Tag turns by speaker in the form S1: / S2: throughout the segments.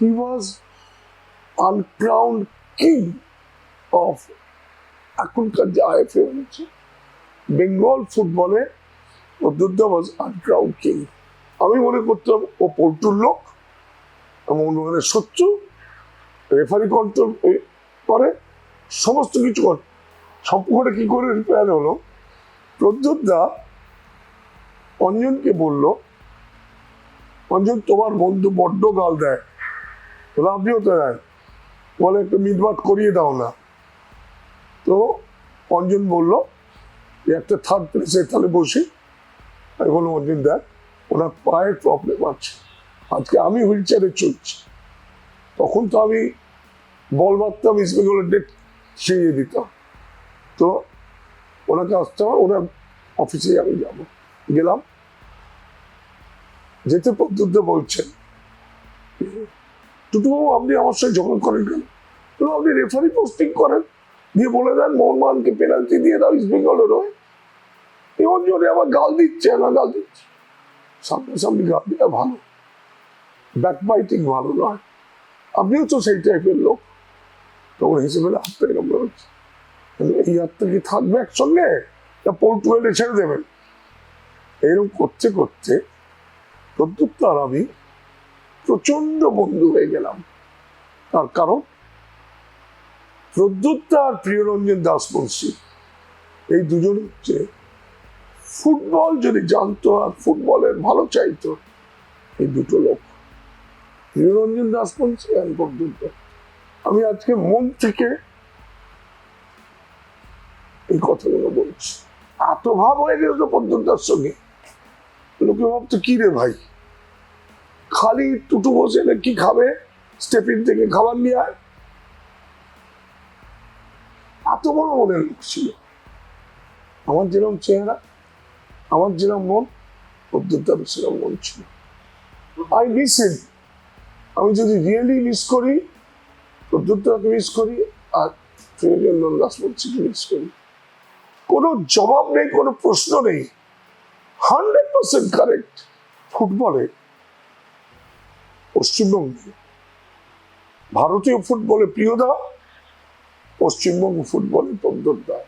S1: He was আনক্রাউন্ড king of এখনকার যে IFA হচ্ছে বেঙ্গল ফুটবলে প্রদ্যুৎ ওয়াজ আনক্রাউন্ড কিং আমি মনে করতাম ও পল্টুর লোক এবং ওখানে সচ্ছু রেফারি কন্ট্রোল করে, সমস্ত কিছু করে। সবকটা কি করে রিপেয়ার হলো? প্রদ্যুৎ দা অঞ্জনকে বলল, অঞ্জন, তোমার বন্ধু বড্ড গাল দেয়। বলে আপনিও তো দেন বলে একটু মিটমাট করিয়ে দাও না। তো অঞ্জন বলল যে একটা থার্ড প্লেসে তাহলে বসি। এখন অঞ্জন দেখ, ওনার পায়ের প্রবলেম আছে। আজকে আমি হুইল চেয়ারে চলছি। তখন তো আমি বল মারতাম ইস্ট বেঙ্গলের ডেট ছিঁড়িয়ে দিতাম। তো ওনাকে আসতে হবে, ওনার অফিসে আমি যাব। গেলাম। যেতে পদ্ধতি বলছেন টুটুবাবু আপনি আমার সঙ্গে ঝগড়া করেন কেন? বললাম, আপনি রেফারি পোস্টিং করেন দিয়ে বলে দেন মোহনবাগানকে পেনাল্টি দিয়ে দাও ইস্ট বেঙ্গলের হয়ে। এমন জোরে আবার গাল দিচ্ছে না গাল দিচ্ছে। সামনাসামনি গাল দেওয়া ভালো। ব্যাকবাইটিং ভালো নয়। আপনিও তো সেই টাইপের লোক। তখন হিসেবে হাতটা এরকম রয়েছে এই হাতটা কি থাকবে একসঙ্গে? না পোর্টুয়েলে ছেড়ে দেবেন? এরকম করতে করতে প্রদ্যুৎ আর আমি প্রচণ্ড বন্ধু হয়ে গেলাম। তার কারণ? প্রদ্যুৎ আর প্রিয়রঞ্জন দাস মুন্সি এই দুজন হচ্ছে ফুটবল যদি জানতো আর ফুটবলের ভালো চাইতো, এই দুটো লোক। প্রিয়রঞ্জন দাস মুন্সি আর প্রদ্যুৎ দা। আমি আজকে মন থেকে এই কথাগুলো বলছি। এত ভাব হয়ে গেল পদ্মতার সঙ্গে। লোকে ভাবতো, কি রে ভাই? খালি টুটু বসে কি খাবে? স্টেপিন থেকে খাবার নিয়ে আয়। এত বড় মনের লোক ছিল। আমার যেরকম চেহারা, আমার যেরকম মন পদ্মতার সেরকম মন ছিল। আই মিস হিম আমি যদি রিয়েলি মিস করি পদ্মতাকে মিস করি, আর প্রিয়জন দাস মিস করি? কোনো জবাব নেই, কোনো প্রশ্ন নেই। হান্ড্রেড পার্সেন্ট কারেক্ট ফুটবলে পশ্চিমবঙ্গে। ভারতীয় ফুটবলে প্রিয়দা পশ্চিমবঙ্গ ফুটবলে পদ্মদা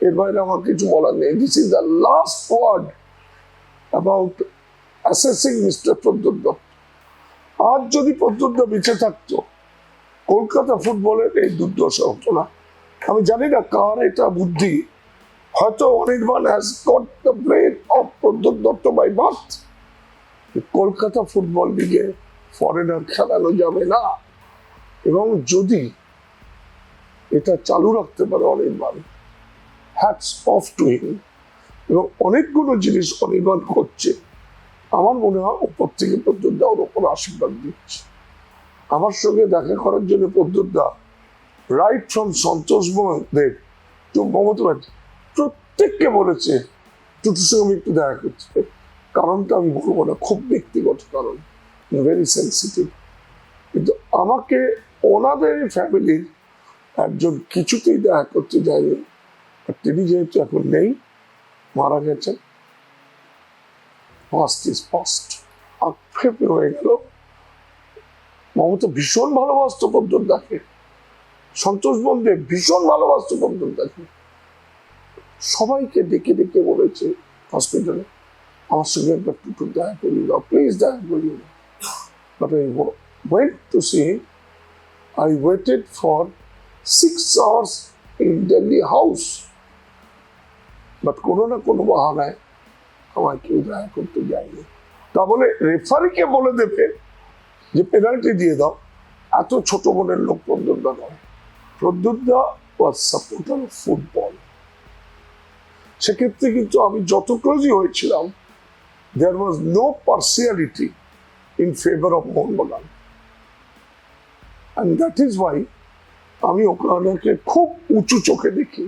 S1: এর বাইরে আমার কিছু বলার নেই। This is the last word about assessing mister Pradyot Dutta আজ যদি প্রদ্যোৎ বেঁচে থাকতো, কলকাতা ফুটবলের এই দুর্দশা হতো না। আমি জানি না কার এটা বুদ্ধি। হয়তো Anirban has got the brain of Pradyot Dutta by birth Kolkata football লিগে ফরেনার খেলানো যাবে না। এবং যদি এটা চালু রাখতে পারে Anirban hats off to him এবং অনেকগুলো জিনিস অনির্বাণ করছে। আমার মনে হয় ওপর থেকে প্রদ্যোৎ দা ওর ওপর আশীর্বাদ দিচ্ছে। আমার সঙ্গে দেখা করার জন্য Pradyot da right from Santosh Deb to Mamata প্রত্যেককে বলেছে টুটুর সঙ্গে আমি একটু দেখা করতে। কারণটা আমি বলব না, খুব ব্যক্তিগত কারণ। ভেরি সেন্সিটিভ কিন্তু আমাকে ওনাদের ফ্যামিলির একজন কিছুতেই দেখা করতে যায়নি আর তিনি যেহেতু এখন নেই, মারা গেছেন। ফার্স্ট ইজ ফার্স্ট আক্ষেপে হয়ে গেল। মমতা ভীষণ ভালোবাসত পদ্মদাকে সন্তোষ বন্ধে ভীষণ ভালোবাসত পদ্মদাকে সবাইকে ডেকে ডেকে বলেছে হসপিটালে আমার সঙ্গে একবার টুটু দেখা করিয়ে দাও প্লিজ দেখা করিয়ে but I wait to see I waited for six hours in Delhi house but কোনো না কোনো বাহানায় আমায় কেউ দেখা করতে যায়নি। তা বলে রেফারিকে বলে দেবে যে পেনাল্টি দিয়ে দাও। এত ছোট মনের লোক প্রদ্যুৎদা নয়। প্রদ্যুৎদা ওয়াজ সাপোর্টার ফুটবল সেক্ষেত্রে কিন্তু আমি যত ক্লোজই হয়েছিলাম there was no partiality in favor of Mohan Bagan. And that is why আমি ওখানাকে খুব উঁচু চোখে দেখি